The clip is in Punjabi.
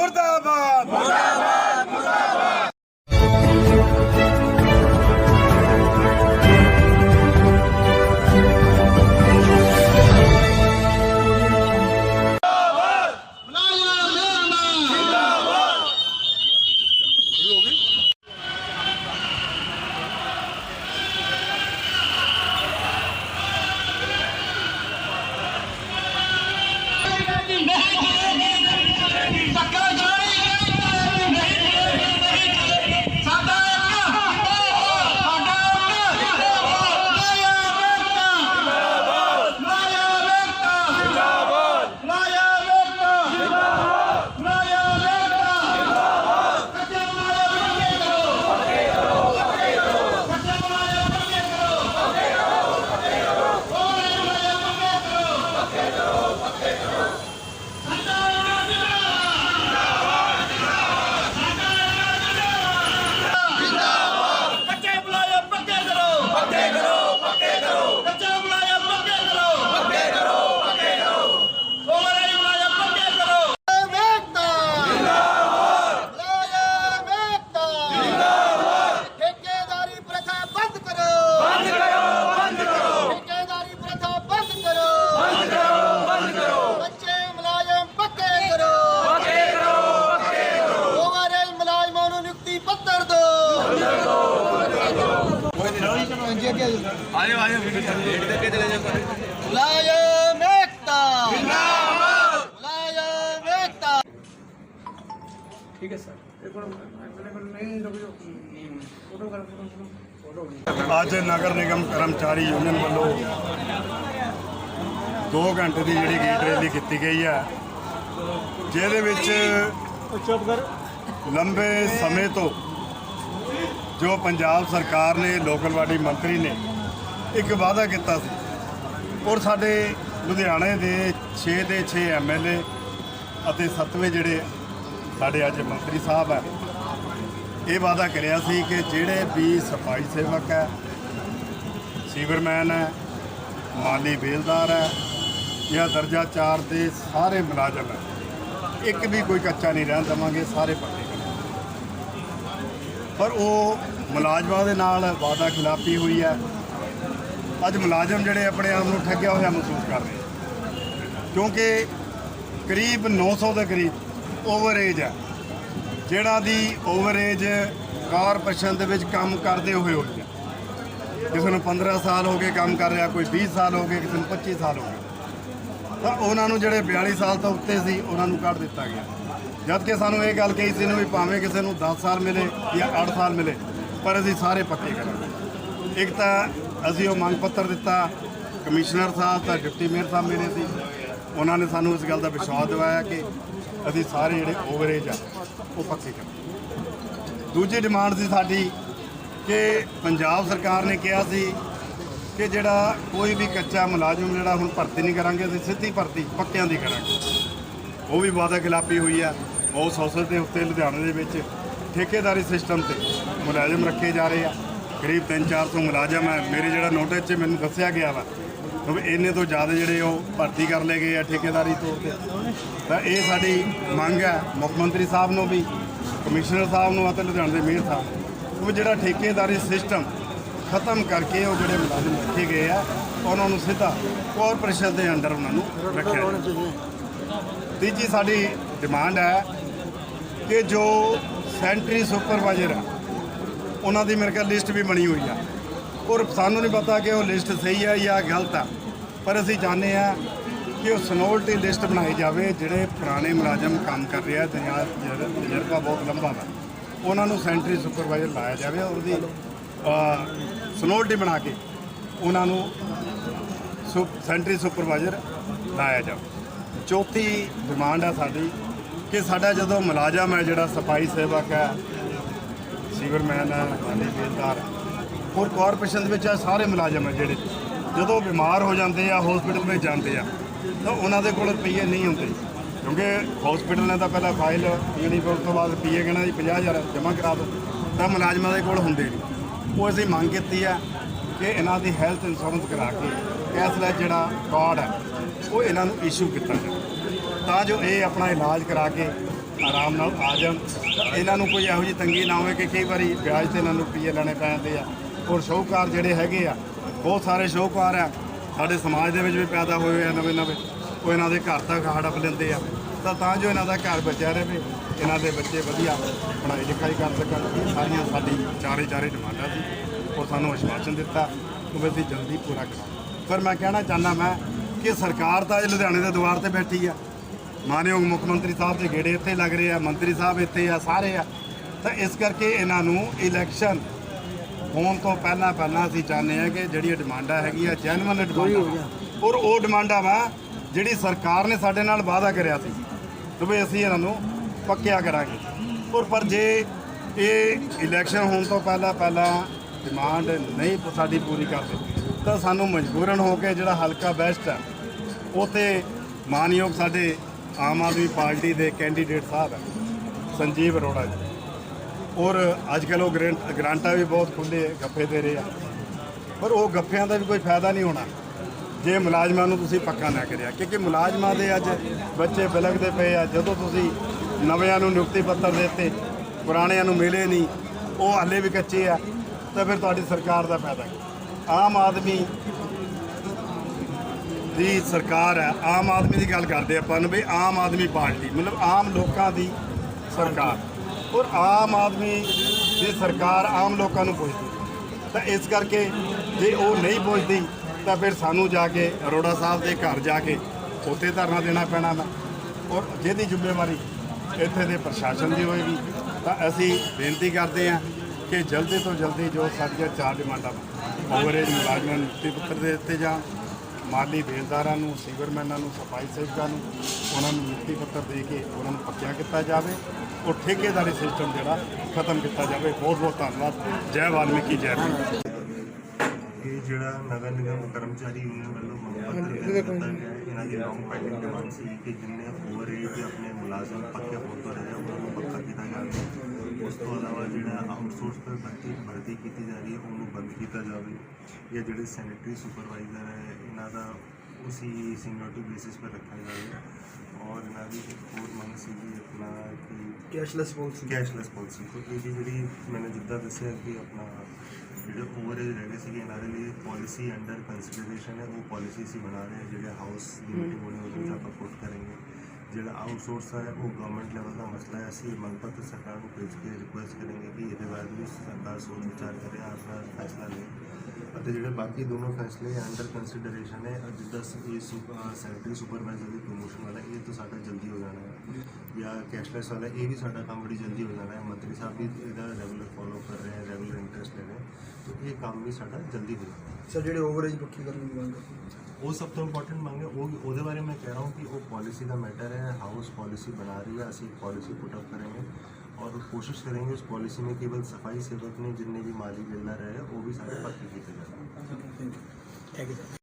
मुर्दाबाद ਜਿੰਦਾਬਾਦ ਅੱਜ ਨਗਰ ਨਿਗਮ ਕਰਮਚਾਰੀ ਯੂਨੀਅਨ ਵੱਲੋਂ 2 ਘੰਟੇ ਦੀ ਜਿਹੜੀ ਗੇਟ ਰੈਲੀ ਕੀਤੀ ਗਈ ਹੈ ਜਿਹਦੇ ਵਿੱਚ ਲੰਬੇ ਸਮੇਂ ਤੋਂ ਜੋ ਪੰਜਾਬ ਸਰਕਾਰ ਨੇ ਲੋਕਲ ਬਾਡੀ ਮੰਤਰੀ ਨੇ ਇੱਕ ਵਾਅਦਾ ਕੀਤਾ ਸੀ। ਔਰ ਸਾਡੇ ਲੁਧਿਆਣੇ ਦੇ 6 ਦੇ 6 ਐਮਐਲਏ ਅਤੇ 7ਵੇਂ ਜਿਹੜੇ ਸਾਡੇ ਅੱਜ ਮੰਤਰੀ ਸਾਹਿਬ ਹੈ ਇਹ ਵਾਅਦਾ ਕਰਿਆ ਸੀ ਕਿ ਜਿਹੜੇ ਵੀ ਸਫ਼ਾਈ ਸੇਵਕ ਹੈ, ਸੀਵਰਮੈਨ ਹੈ, ਮਾਲੀ ਬੇਲਦਾਰ ਹੈ ਜਾਂ ਦਰਜਾ 4 ਦੇ ਸਾਰੇ ਮੁਲਾਜ਼ਮ ਹੈ, ਇੱਕ ਵੀ ਕੋਈ ਕੱਚਾ ਨਹੀਂ ਰਹਿਣ ਦੇਵਾਂਗੇ, ਸਾਰੇ ਪੱਕੇ ਪਰ ਉਹ ਮੁਲਾਜ਼ਮਾਂ ਦੇ ਨਾਲ ਵਾਅਦਾ ਖਿਲਾਫੀ ਹੋਈ ਹੈ ਅੱਜ ਮੁਲਾਜ਼ਮ ਜਿਹੜੇ ਆਪਣੇ ਆਪ ਨੂੰ ਠੱਗਿਆ ਹੋਇਆ ਮਹਿਸੂਸ ਕਰ ਰਹੇ ਕਿਉਂਕਿ ਕਰੀਬ 900 ਦੇ ਕਰੀਬ ਓਵਰਏਜ ਹੈ ਜਿਹੜਾ ਦੀ ਓਵਰੇਜ ਕਾਰਪੋਰੇਸ਼ਨ ਦੇ ਵਿੱਚ ਕੰਮ ਕਰਦੇ ਹੋਏ ਹੋਈ ਹੈ ਕਿਸੇ ਨੂੰ 15 ਸਾਲ ਹੋ ਗਏ ਕੰਮ ਕਰ ਰਿਹਾ, ਕੋਈ 20 ਸਾਲ ਹੋ ਗਏ, ਕਿਸੇ ਨੂੰ 25 ਸਾਲ ਹੋ ਗਏ। ਤਾਂ ਉਹਨਾਂ ਨੂੰ ਜਿਹੜੇ 42 ਸਾਲ ਤੋਂ ਉੱਤੇ ਸੀ, ਉਹਨਾਂ ਨੂੰ ਕੱਢ ਦਿੱਤਾ ਗਿਆ। ਜਦ ਕਿ ਸਾਨੂੰ ਇਹ ਗੱਲ ਕਹੀ ਸੀ ਨੂੰ ਵੀ ਭਾਵੇਂ ਕਿਸੇ ਨੂੰ 10 ਸਾਲ ਮਿਲੇ ਜਾਂ 8 ਸਾਲ ਮਿਲੇ, ਪਰ ਅਸੀਂ ਸਾਰੇ ਪੱਕੇ ਕਰਾਂਗੇ। ਇੱਕ ਤਾਂ ਅਸੀਂ ਉਹ ਮੰਗ ਪੱਤਰ ਦਿੱਤਾ, ਕਮਿਸ਼ਨਰ ਸਾਹਿਬ ਤਾਂ ਡਿਪਟੀ ਮੇਅਰ ਸਾਹਿਬ ਮੇਰੇ ਸੀ। ਉਹਨਾਂ ਨੇ ਸਾਨੂੰ ਇਸ ਗੱਲ ਦਾ ਵਿਸ਼ਵਾਸ ਦਿਵਾਇਆ ਕਿ ਅਸੀਂ ਸਾਰੇ ਜਿਹੜੇ ਓਵਰੇਜ ਆ, ਉਹ ਪੱਕੇ ਕਰਾਂਗੇ। ਦੂਜੀ ਡਿਮਾਂਡ ਸੀ ਸਾਡੀ ਕਿ ਪੰਜਾਬ ਸਰਕਾਰ ਨੇ ਕਿਹਾ ਸੀ ਕਿ ਜਿਹੜਾ ਕੋਈ ਵੀ ਕੱਚਾ ਮੁਲਾਜ਼ਮ ਜਿਹੜਾ ਹੁਣ ਭਰਤੀ ਨਹੀਂ ਕਰਾਂਗੇ, ਅਸੀਂ ਸਿੱਧੀ ਭਰਤੀ ਪੱਕਿਆਂ ਦੀ ਕਰਾਂਗੇ। ਉਹ ਵੀ ਵਾਅਦਾ ਖਿਲਾਫੀ ਹੋਈ ਆ। ਬਹੁਤ ਸੌਸਲ ਦੇ ਉੱਤੇ ਲੁਧਿਆਣੇ ਦੇ ਵਿੱਚ ਠੇਕੇਦਾਰੀ ਸਿਸਟਮ ਤੇ ਮੁਲਾਜ਼ਮ ਰੱਖੇ ਜਾ ਰਹੇ ਆ। ਕਰੀਬ 3-400 ਮੁਲਾਜ਼ਮ ਹੈ ਮੇਰੇ ਜਿਹੜਾ ਨੋਟਿਸ 'ਚ ਮੈਨੂੰ ਦੱਸਿਆ ਗਿਆ ਵਾ ਕਿਉਂਕਿ ਇੰਨੇ ਤੋਂ ਜ਼ਿਆਦਾ ਜਿਹੜੇ ਉਹ ਭਰਤੀ ਕਰ ਲਏ ਗਏ ਆ ਠੇਕੇਦਾਰੀ ਤੌਰ ਤੇ। ਤਾਂ ਇਹ ਸਾਡੀ ਮੰਗ ਹੈ, ਮੁੱਖ ਮੰਤਰੀ ਸਾਹਿਬ ਨੂੰ ਵੀ, ਕਮਿਸ਼ਨਰ ਸਾਹਿਬ ਨੂੰ ਅਤੇ ਲੁਧਿਆਣੇ ਦੇ ਮੇਅਰ ਸਾਹਿਬ ਨੂੰ ਉਹ ਜਿਹੜਾ ਠੇਕੇਦਾਰੀ ਸਿਸਟਮ ਖਤਮ ਕਰਕੇ ਉਹ ਜਿਹੜੇ ਮੁਲਾਜ਼ਮ ਰੱਖੇ ਗਏ ਆ, ਉਹਨਾਂ ਨੂੰ ਸਿੱਧਾ ਕਾਰਪੋਰੇਸ਼ਨ ਦੇ ਅੰਡਰ ਉਹਨਾਂ ਨੂੰ ਰੱਖਿਆ ਤੀਜੀ ਸਾਡੀ ਡਿਮਾਂਡ ਹੈ ਕਿ ਜੋ ਸੈਂਟਰੀ ਸੁਪਰਵਾਈਜ਼ਰ ਆ ਉਹਨਾਂ ਦੀ ਮੇਰੇ ਕੋਲ ਲਿਸਟ ਵੀ ਬਣੀ ਹੋਈ ਆ। ਔਰ ਸਾਨੂੰ ਨਹੀਂ ਪਤਾ ਕਿ ਉਹ ਲਿਸਟ ਸਹੀ ਆ ਜਾਂ ਗਲਤ ਆ। ਪਰ ਅਸੀਂ ਚਾਹੁੰਦੇ ਆ ਕਿ ਉਹ ਸਨੋਲਟੀ ਲਿਸਟ ਬਣਾਈ ਜਾਵੇ, ਜਿਹੜੇ ਪੁਰਾਣੇ ਮੁਲਾਜ਼ਮ ਕੰਮ ਕਰ ਰਹੇ ਆ ਤਜਾ- ਤਜਰ- ਤਜਰਬਾ ਬਹੁਤ ਲੰਬਾ ਵਾ। ਉਹਨਾਂ ਨੂੰ ਸੈਂਟਰੀ ਸੁਪਰਵਾਈਜ਼ਰ ਲਾਇਆ ਜਾਵੇ ਔਰ ਉਹਦੀ ਸਨੋਲਟੀ ਬਣਾ ਕੇ ਉਹਨਾਂ ਨੂੰ ਸੁ ਸੈਂਟਰੀ ਸੁਪਰਵਾਈਜ਼ਰ ਲਾਇਆ ਜਾਵੇ। ਚੌਥੀ ਡਿਮਾਂਡ ਹੈ ਸਾਡੀ ਕਿ ਸਾਡਾ ਜਦੋਂ ਮੁਲਾਜ਼ਮ ਹੈ ਜਿਹੜਾ ਸਫ਼ਾਈ ਸੇਵਕ ਹੈ ਸੀਵਰਮੈਨ ਹੈ ਮਾਲੀ ਬੇਲਦਾਰ ਹੋਰ ਕਾਰਪੋਰੇਸ਼ਨ ਦੇ ਵਿੱਚ ਆ ਸਾਰੇ ਮੁਲਾਜ਼ਮ ਹੈ ਜਿਹੜੇ। ਜਦੋਂ ਬਿਮਾਰ ਹੋ ਜਾਂਦੇ ਆ ਹਸਪੀਟਲ ਵਿੱਚ ਜਾਂਦੇ ਆ, ਤਾਂ ਉਹਨਾਂ ਦੇ ਕੋਲ ਰੁਪਈਏ ਨਹੀਂ ਹੁੰਦੇ। ਕਿਉਂਕਿ ਹਸਪੀਟਲ ਨੇ ਤਾਂ ਪਹਿਲਾਂ ਫਾਈਲ ਜਿਹੜੀ ਤੋਂ ਬਾਅਦ ਰੁਪਈਏ ਕਹਿਣਾ ਜੀ 50000 ਜਮ੍ਹਾਂ ਕਰਾ ਦਿਓ, ਤਾਂ ਮੁਲਾਜ਼ਮਾਂ ਦੇ ਕੋਲ ਹੁੰਦੇ ਨਹੀਂ। ਉਹ ਅਸੀਂ ਮੰਗ ਕੀਤੀ ਆ ਕਿ ਇਹਨਾਂ ਦੀ ਹੈਲਥ ਇੰਸ਼ੋਰੈਂਸ ਕਰਾ ਕੇ ਕੈਸ਼ਲੈਸ ਜਿਹੜਾ ਕਾਰਡ ਹੈ ਉਹ ਇਹਨਾਂ ਨੂੰ ਇਸ਼ੂ ਕੀਤਾ ਜਾਵੇ। ਤਾਂ ਜੋ ਇਹ ਆਪਣਾ ਇਲਾਜ ਕਰਾ ਕੇ ਆਰਾਮ ਨਾਲ ਆ ਜਾਣ। ਇਹਨਾਂ ਨੂੰ ਕੋਈ ਇਹੋ ਜਿਹੀ ਤੰਗੀ ਨਾ ਹੋਵੇ ਕਿ ਕਈ ਵਾਰੀ ਵਿਆਜ ਤੇ ਇਹਨਾਂ ਨੂੰ ਰੁਪਈਏ ਲੈਣੇ ਪੈਂਦੇ ਆ। ਔਰ ਸ਼ਾਹੂਕਾਰ ਜਿਹੜੇ ਹੈਗੇ ਆ, ਬਹੁਤ ਸਾਰੇ ਸ਼ਾਹੂਕਾਰ ਆ। ਸਾਡੇ ਸਮਾਜ ਦੇ ਵਿੱਚ ਵੀ ਪੈਦਾ ਹੋਏ ਹੋਏ ਆ ਨਵੇਂ ਨਵੇਂ ਉਹ ਇਹਨਾਂ ਦੇ ਘਰ ਤੱਕ ਹੜਪ ਲੈਂਦੇ ਆ। ਤਾਂ ਤਾਂ ਜੋ ਇਹਨਾਂ ਦਾ ਘਰ ਬਚਿਆ ਰਹੇ, ਇਹਨਾਂ ਦੇ ਬੱਚੇ ਵਧੀਆ ਪੜ੍ਹਾਈ ਲਿਖਾਈ ਕਰ ਸਕਣ। ਇਹ ਸਾਰੀਆਂ ਸਾਡੀ ਚਾਰੇ ਚਾਰੇ ਡਿਮਾਂਡਾਂ ਸੀ। ਉਹ ਸਾਨੂੰ ਆਸ਼ਵਾਸਨ ਦਿੱਤਾ ਕਿ ਵੀ ਅਸੀਂ ਜਲਦੀ ਪੂਰਾ ਕਰਾਂਗੇ। ਪਰ ਮੈਂ ਕਹਿਣਾ ਚਾਹੁੰਦਾ ਮੈਂ ਕਿ ਸਰਕਾਰ ਤਾਂ ਅੱਜ ਲੁਧਿਆਣੇ ਦੇ ਦੁਆਰ ਤੇ ਬੈਠੀ ਆ। ਮਾਨਯੋਗ ਮੁੱਖ ਮੰਤਰੀ ਸਾਹਿਬ ਦੇ ਗੇੜੇ ਇੱਥੇ ਲੱਗ ਰਹੇ ਆ ਮੰਤਰੀ ਸਾਹਿਬ ਇੱਥੇ ਆ ਸਾਰੇ ਆ। ਤਾਂ ਇਸ ਕਰਕੇ ਇਹਨਾਂ ਨੂੰ ਇਲੈਕਸ਼ਨ ਹੋਣ ਤੋਂ ਪਹਿਲਾਂ ਪਹਿਲਾਂ ਅਸੀਂ ਚਾਹੁੰਦੇ ਆ ਕਿ ਜਿਹੜੀ ਡਿਮਾਂਡਾਂ ਹੈਗੀਆਂ ਜੈਨੂਇਨ ਡਿਮਾਂਡਾਂ। ਔਰ ਉਹ ਡਿਮਾਂਡਾਂ ਵਾ ਜਿਹੜੀ ਸਰਕਾਰ ਨੇ ਸਾਡੇ ਨਾਲ ਵਾਅਦਾ ਕਰਿਆ ਸੀ ਕਿ ਵੀ ਅਸੀਂ ਇਹਨਾਂ ਨੂੰ ਪੱਕਿਆ ਕਰਾਂਗੇ। ਔਰ ਪਰ ਜੇ ਇਹ ਇਲੈਕਸ਼ਨ ਹੋਣ ਤੋਂ ਪਹਿਲਾਂ ਪਹਿਲਾਂ ਡਿਮਾਂਡ ਨਹੀਂ ਸਾਡੀ ਪੂਰੀ ਕਰਦੇ ਤਾਂ ਸਾਨੂੰ ਮਜਬੂਰਨ ਹੋ ਕੇ ਜਿਹੜਾ ਹਲਕਾ ਬੈਸਟ ਹੈ ਉਥੇ ਮਾਨਯੋਗ ਸਾਡੇ ਆਮ ਆਦਮੀ ਪਾਰਟੀ ਦੇ ਕੈਂਡੀਡੇਟ ਸਾਹਿਬ ਹੈ, ਸੰਜੀਵ ਅਰੋੜਾ ਜੀ। ਔਰ ਅੱਜ ਕੱਲ੍ਹ ਉਹ ਗ੍ਰੈਂਟ, ਗ੍ਰਾਂਟਾਂ ਵੀ ਬਹੁਤ ਖੁੱਲੇ ਗੱਫੇ ਦੇ ਰਹੇ ਆ। ਪਰ ਉਹ ਗੱਫਿਆਂ ਦਾ ਵੀ ਕੋਈ ਫਾਇਦਾ ਨਹੀਂ ਹੋਣਾ। ਜੇ ਮੁਲਾਜ਼ਮਾਂ ਨੂੰ ਤੁਸੀਂ ਪੱਕਾ ਨਾ ਕਰਿਆ, ਕਿਉਂਕਿ ਮੁਲਾਜ਼ਮਾਂ ਦੇ ਅੱਜ ਬੱਚੇ ਬਿਲਕਦੇ ਪਏ ਆ, ਜਦੋਂ ਤੁਸੀਂ ਨਵਿਆਂ ਨੂੰ ਨਿਯੁਕਤੀ ਪੱਤਰ ਦੇ ਦਿੱਤੇ, ਪੁਰਾਣਿਆਂ ਨੂੰ ਮਿਲੇ ਨਹੀਂ, ਉਹ ਹਾਲੇ ਵੀ ਕੱਚੇ ਆ, ਤਾਂ ਫਿਰ ਤੁਹਾਡੀ ਸਰਕਾਰ ਦਾ ਫਾਇਦਾ ਆਮ ਆਦਮੀ ਦੀ ਸਰਕਾਰ ਹੈ, ਆਮ ਆਦਮੀ ਦੀ ਗੱਲ ਕਰਦੇ ਆਪਾਂ ਨੂੰ ਵੀ ਆਮ ਆਦਮੀ ਪਾਰਟੀ, ਮਤਲਬ ਆਮ ਲੋਕਾਂ ਦੀ ਸਰਕਾਰ। ਔਰ ਆਮ ਆਦਮੀ ਦੀ ਸਰਕਾਰ ਆਮ ਲੋਕਾਂ ਨੂੰ ਪੁੱਛਦੀ। ਤਾਂ ਇਸ ਕਰਕੇ ਜੇ ਉਹ ਨਹੀਂ ਪੁੱਛਦੀ, ਤਾਂ ਫਿਰ ਸਾਨੂੰ ਜਾ ਕੇ ਅਰੋੜਾ ਸਾਹਿਬ ਦੇ ਘਰ ਜਾ ਕੇ ਉੱਥੇ ਧਰਨਾ ਦੇਣਾ ਪੈਣਾ ਵਾ। ਔਰ ਜਿਹਦੀ ਜ਼ਿੰਮੇਵਾਰੀ ਇੱਥੇ ਦੇ ਪ੍ਰਸ਼ਾਸਨ ਦੀ ਹੋਏਗੀ। ਤਾਂ ਅਸੀਂ ਬੇਨਤੀ ਕਰਦੇ ਹਾਂ ਕਿ ਜਲਦੀ ਤੋਂ ਜਲਦੀ ਜੋ ਸਾਡੀਆਂ ਚਾਰ ਡਿਮਾਂਡਾਂ ਓਵਰੇਜ ਮੁਲਾਜ਼ਮਾਂ ਨੂੰ ਨਿਯੁਕਤੀ ਪੱਤਰ ਦੇ ਦਿੱਤੇ ਜਾਣ। ਮਾਲੀ ਬੇਲਦਾਰਾਂ ਨੂੰ ਸੀਵਰਮੈਨਾਂ ਨੂੰ ਸਫ਼ਾਈ ਸੇਵਕਾਂ ਨੂੰ ਉਹਨਾਂ ਨੂੰ ਨਿਯੁਕਤੀ ਪੱਤਰ ਦੇ ਕੇ ਉਹਨਾਂ ਨੂੰ ਪੱਕਿਆ ਕੀਤਾ ਜਾਵੇ ਔਰ ਠੇਕੇਦਾਰੀ ਸਿਸਟਮ ਜਿਹੜਾ ਖਤਮ ਕੀਤਾ ਜਾਵੇ। ਬਹੁਤ ਬਹੁਤ ਧੰਨਵਾਦ। ਜੈ ਵਾਲਮੀਕੀ ਜੈ ਇਹ ਜਿਹੜਾ ਨਗਰ ਨਿਗਮ ਕਰਮਚਾਰੀ ਯੂਨੀਅਨ ਵੱਲੋਂ ਮੰਗ ਪੱਤਰ ਦਿੱਤਾ ਗਿਆ ਹੈ, ਇਹਨਾਂ ਦੀ ਲੌਂਗ ਪੈਂਡਿੰਗ ਡਿਮਾਂਡ ਸੀ ਕਿ ਜਿੰਨੇ ਓਵਰ ਏਜ ਆਪਣੇ ਮੁਲਾਜ਼ਮ ਪੱਕੇ ਹੋਣ ਤੋਂ ਰਹੇ ਉਹਨਾਂ ਨੂੰ ਪੱਕਾ ਕੀਤਾ ਜਾਵੇ। ਉਸ ਤੋਂ ਇਲਾਵਾ ਜਿਹੜਾ ਆਊਟਸੋਰਸ ਪਰ ਭਰਤੀ ਭਰਤੀ ਕੀਤੀ ਜਾ ਰਹੀ ਹੈ ਉਹਨੂੰ ਬੰਦ ਕੀਤਾ ਜਾਵੇ ਜਾਂ ਜਿਹੜੇ ਸੈਨੇਟਰੀ ਸੁਪਰਵਾਈਜ਼ਰ ਹੈ ਇਹਨਾਂ ਦਾ ਉਸੀ ਸੀਨੀਅਰਟੀ ਬੇਸਿਸ ਪਰ ਰੱਖਿਆ ਜਾਵੇ। ਔਰ ਇਹਨਾਂ ਦੀ ਇੱਕ ਹੋਰ ਮੰਗ ਸੀਗੀ ਆਪਣਾ ਕਿ ਕੈਸ਼ਲੈਸ ਪਾਲਿਸੀ ਕੈਸ਼ਲੈਸ ਪਾਲਿਸੀ ਤੋਂ ਇਹਦੀ ਜਿਹੜੀ ਮੈਨੂੰ ਜਿੱਦਾਂ ਦੱਸਿਆ ਕਿ ਆਪਣਾ ਜਿਹੜੇ ਓਵਰੇਜ ਰਹਿ ਗਏ ਸੀਗੇ ਇਹਨਾਂ ਦੇ ਲਈ ਪਾਲਿਸੀ ਅੰਡਰ ਕੰਸੀਡਰੇਸ਼ਨ ਹੈ ਉਹ ਪਾਲਿਸੀ ਸੀ ਬਣਾ ਰਹੇ ਹਾਂ। ਜਿਹੜੇ ਹਾਊਸ ਦੀ ਮੀਟਿੰਗ ਹੋਣੀ ਉਹਦੇ ਵਿੱਚ ਆਪਾਂ ਪੁੱਟ ਕਰਾਂਗੇ। ਜਿਹੜਾ ਆਊਟਸੋਰਸ ਹੈ, ਉਹ ਗਵਰਨਮੈਂਟ ਲੈਵਲ ਦਾ ਮਸਲਾ ਹੈ। ਅਸੀਂ ਮੰਗ ਪੱਤਰ ਸਰਕਾਰ ਨੂੰ ਭੇਜ ਕੇ ਰਿਕੁਐਸਟ ਕਰਾਂਗੇ ਕਿ ਇਹਦੇ ਬਾਰੇ ਵੀ ਸਰਕਾਰ ਸੋਚ ਵਿਚਾਰ ਕਰੇ ਆਪਣਾ ਫੈਸਲਾ ਲੇ ਅਤੇ ਜਿਹੜੇ ਬਾਕੀ ਦੋਨੋਂ ਫੈਸਲੇ ਅੰਡਰ ਕੰਸੀਡਰੇਸ਼ਨ ਹੈ ਅੱਜ 10 ਇਹ ਸੈਕਟਰੀ ਸੁਪਰਵਾਈਜ਼ਰ ਦੀ ਪ੍ਰੋਮੋਸ਼ਨ ਵਾਲਾ ਇਹ ਤਾਂ ਸਾਡਾ ਜਲਦੀ ਹੋ ਜਾਣਾ ਹੈ। ਜਾਂ ਕੈਸ਼ਲੈਸ ਵਾਲਾ ਇਹ ਵੀ ਸਾਡਾ ਕੰਮ ਬੜੀ ਜਲਦੀ ਹੋ ਜਾਣਾ ਹੈ। ਮੰਤਰੀ ਸਾਹਿਬ ਵੀ ਇਹਦਾ ਰੈਗੂਲਰ ਫੋਲੋ ਕਰ ਰਹੇ ਹੈ ਰੈਗੂਲਰ ਇੰਟਰਸਟ ਲੈ ਰਹੇ ਤਾਂ ਇਹ ਕੰਮ ਵੀ ਸਾਡਾ ਜਲਦੀ ਹੋ ਜਾਣਾ ਸਰ ਜਿਹੜੇ ਓਵਰੇਜ ਪੱਕੀ ਕਰਨ ਦੀ ਮੰਗ ਹੈ? ਉਹ ਸਭ ਤੋਂ ਇੰਪੋਰਟੈਂਟ ਮੰਗ ਹੈ। ਉਹ ਉਹਦੇ ਬਾਰੇ ਮੈਂ ਕਹਿ ਰਹਾ ਹਾਂ ਕਿ ਉਹ ਪਾਲਿਸੀ ਦਾ ਮੈਟਰ ਹੈ। ਹਾਊਸ ਪਾਲਿਸੀ ਬਣਾ ਰਹੀ ਹੈ। ਅਸੀਂ ਪਾਲਿਸੀ ਪੁੱਟ ਅਪ ਕਰਾਂਗੇ। और कोशिश करेंगे उस पॉलिसी में केवल सफाई सेवक ने जितने भी माली बिल्डर है वो भी सारे पक्के किए जाए ਥੈਂਕ ਯੂ